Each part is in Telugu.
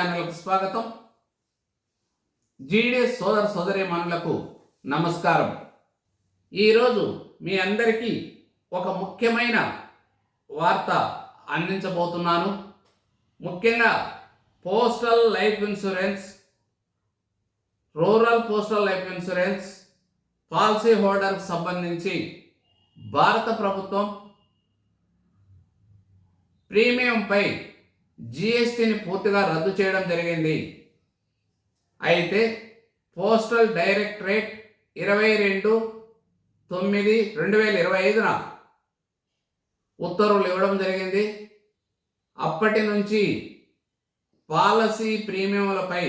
ఛానల్కు స్వాగతం. జీడే సోదర సోదరి మనులకు నమస్కారం. ఈరోజు మీ అందరికీ ఒక ముఖ్యమైన వార్త అందించబోతున్నాను. ముఖ్యంగా postal life insurance rural postal life insurance policy హోల్డర్కి సంబంధించి భారత ప్రభుత్వం ప్రీమియంపై జిఎస్టిని పూర్తిగా రద్దు చేయడం జరిగింది. అయితే పోస్టల్ డైరెక్టరేట్ ఇరవై రెండు తొమ్మిది రెండు వేల ఇరవై ఐదున ఉత్తర్వులు ఇవ్వడం జరిగింది. అప్పటి నుంచి పాలసీ ప్రీమియంలపై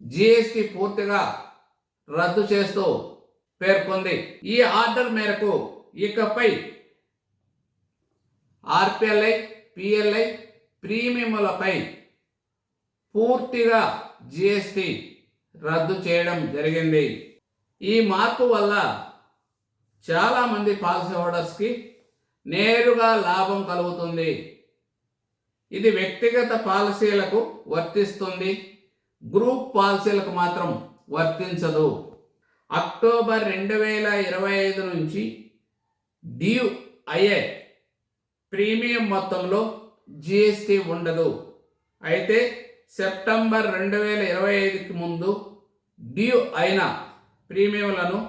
జిఎస్టి పూర్తిగా రద్దు చేస్తూ పేర్కొంది. ఈ ఆర్డర్ మేరకు ఇకపై ఆర్పిఎల్ఐ పిఎల్ఐ ప్రీమియంలపై పూర్తిగా జిఎస్టి రద్దు చేయడం జరిగింది. ఈ మార్పు వల్ల చాలామంది పాలసీ హోల్డర్స్కి నేరుగా లాభం కలుగుతుంది. ఇది వ్యక్తిగత పాలసీలకు వర్తిస్తుంది. గ్రూప్ పాలసీలకు మాత్రం వర్తించదు. అక్టోబర్ రెండు వేల ఇరవై ఐదు నుంచి డ్యూ అయ్యే ప్రీమియం మొత్తంలో జిఎస్టి ఉండదు. అయితే సెప్టెంబర్ రెండు వేల ఇరవై ఐదుకి ముందు డ్యూ అయిన ప్రీమియంలను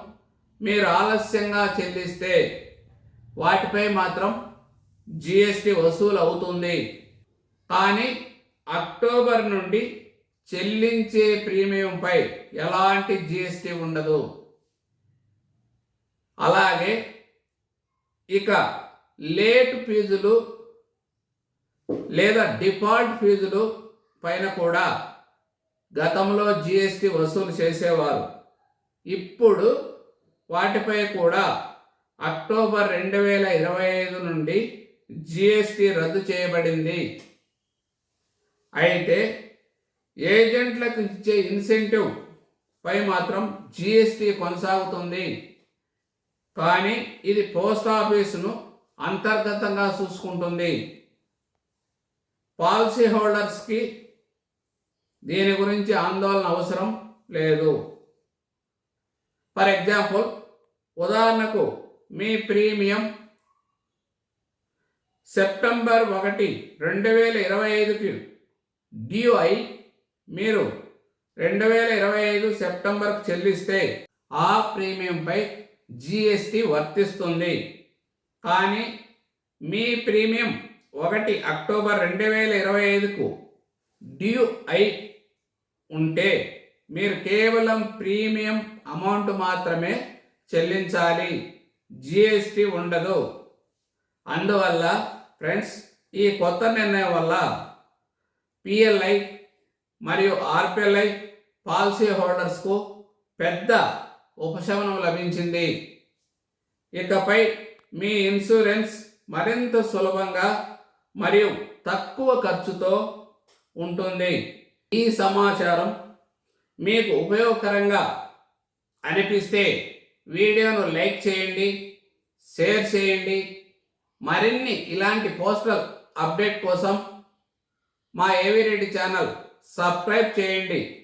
మీరు ఆలస్యంగా చెల్లిస్తే వాటిపై మాత్రం జిఎస్టి వసూలు అవుతుంది కానీ అక్టోబర్ నుండి చెల్లించే ప్రీమియంపై ఎలాంటి జిఎస్టి ఉండదు. అలాగే ఇక లేట్ ఫీజులు లేదా డిఫాల్ట్ ఫీజులు పైన కూడా గతంలో జిఎస్టి వసూలు చేసేవారు. ఇప్పుడు వాటిపై కూడా అక్టోబర్ రెండు వేల ఇరవై ఐదు నుండి జిఎస్టి రద్దు చేయబడింది. అయితే ఏజెంట్లకు ఇచ్చే ఇన్సెంటివ్ పై మాత్రం జిఎస్టి కొనసాగుతుంది. కానీ ఇది పోస్ట్ ఆఫీసును అంతర్గతంగా చూసుకుంటుంది. పాలసీ హోల్డర్స్కి దీని గురించి ఆందోళన అవసరం లేదు. ఫర్ ఎగ్జాంపుల్ ఉదాహరణకు మీ ప్రీమియం సెప్టెంబర్ ఒకటి రెండు వేల ఇరవై ఐదుకి డ్యూ అయి మీరు రెండు వేల ఇరవై ఐదు సెప్టెంబర్కు చెల్లిస్తే ఆ ప్రీమియంపై జిఎస్టి వర్తిస్తుంది. కానీ మీ ప్రీమియం ఒకటి అక్టోబర్ రెండు వేల ఇరవై ఐదుకు డ్యూ అయి ఉంటే మీరు కేవలం ప్రీమియం అమౌంట్ మాత్రమే చెల్లించాలి. జిఎస్టి ఉండదు. అందువల్ల ఫ్రెండ్స్ ఈ కొత్త నిర్ణయం వల్ల పిఎల్ఐ మరియు ఆర్పిఎల్ఐ పాలసీ హోల్డర్స్కు పెద్ద ఉపశమనం లభించింది. ఇకపై మీ ఇన్సూరెన్స్ మరింత సులభంగా మరియు తక్కువ ఖర్చుతో ఉంటుంది. ఈ సమాచారం మీకు ఉపయోగకరంగా అనిపిస్తే వీడియోను లైక్ చేయండి షేర్ చేయండి. మరిన్ని ఇలాంటి పోస్టల్ అప్డేట్ కోసం మా ఏవి రెడ్డి ఛానల్ సబ్స్క్రైబ్ చేయండి.